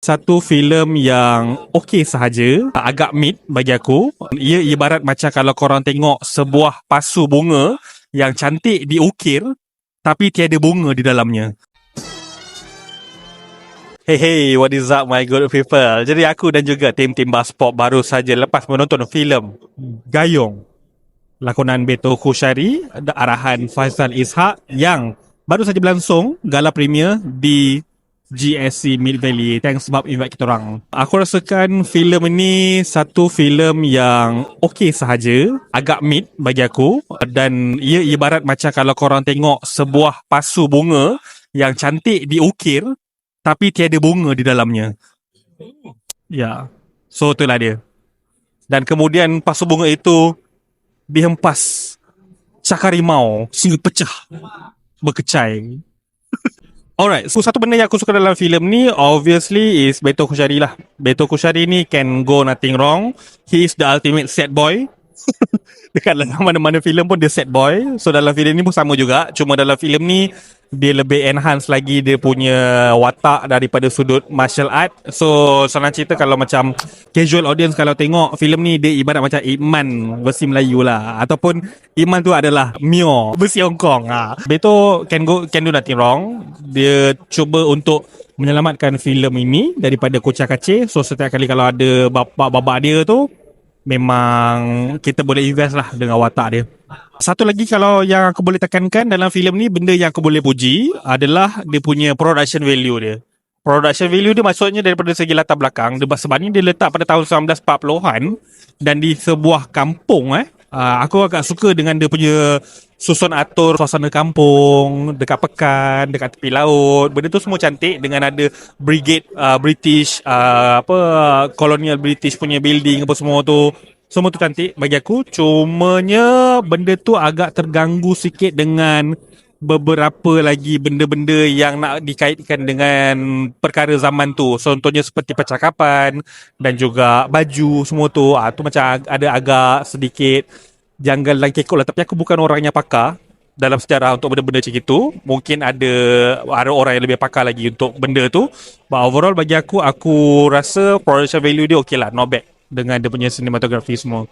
satu filem yang okey sahaja, agak mid bagi aku. Ia ibarat macam kalau korang tengok sebuah pasu bunga yang cantik diukir tapi tiada bunga di dalamnya. Hey hey, what is up my good people? Jadi aku dan juga tim-tim Baspop baru saja lepas menonton filem Gayung lakonan Beto Khusyari arahan Faisal Ishak yang baru saja berlangsung gala premier di GSC Mid Valley. Thanks sebab invite kita orang. Aku rasakan filem ini satu filem yang okey sahaja, agak mid bagi aku dan ia ibarat macam kalau korang tengok sebuah pasu bunga yang cantik diukir tapi tiada bunga di dalamnya. Ya. So itulah dia. Dan kemudian pasu bunga itu dihempas cakar rimau sehingga pecah berkecai Alright, so satu benda yang aku suka dalam filem ni obviously is Beto Kushari lah. Beto Kushari ni can go nothing wrong. He is the ultimate sad boy. Dekat dalam mana-mana filem pun dia sad boy. So dalam filem ni pun sama juga. Cuma dalam filem ni dia lebih enhance lagi dia punya watak daripada sudut martial art. So senang cerita kalau macam casual audience kalau tengok filem ni dia ibarat macam Iman versi Melayu lah ataupun Iman tu adalah Mio versi Hong Kong. Ha. Beto can go can do nothing wrong. Dia cuba untuk menyelamatkan filem ini daripada kocak kacir. So setiap kali kalau ada bapak-bapak dia tu memang kita boleh invest lah dengan watak dia. Satu lagi kalau yang aku boleh tekankan dalam filem ni benda yang aku boleh puji adalah dia punya production value dia. Production value dia maksudnya daripada segi latar belakang dia sebab ni dia letak pada tahun 1940-an dan di sebuah kampung eh. Uh, aku agak suka dengan dia punya susun atur suasana kampung dekat pekan, dekat tepi laut. Benda tu semua cantik dengan ada brigade uh, British uh, apa colonial British punya building apa semua tu. Semua tu cantik bagi aku. Cumanya benda tu agak terganggu sikit dengan beberapa lagi benda-benda yang nak dikaitkan dengan perkara zaman tu. Contohnya seperti percakapan dan juga baju semua tu. Ah tu macam ada agak sedikit janggal dan kekok lah. Tapi aku bukan orang yang pakar dalam sejarah untuk benda-benda macam itu. Mungkin ada ada orang yang lebih pakar lagi untuk benda tu. But overall bagi aku, aku rasa production value dia okay lah. Not bad. Dengan dia punya cinematography semua.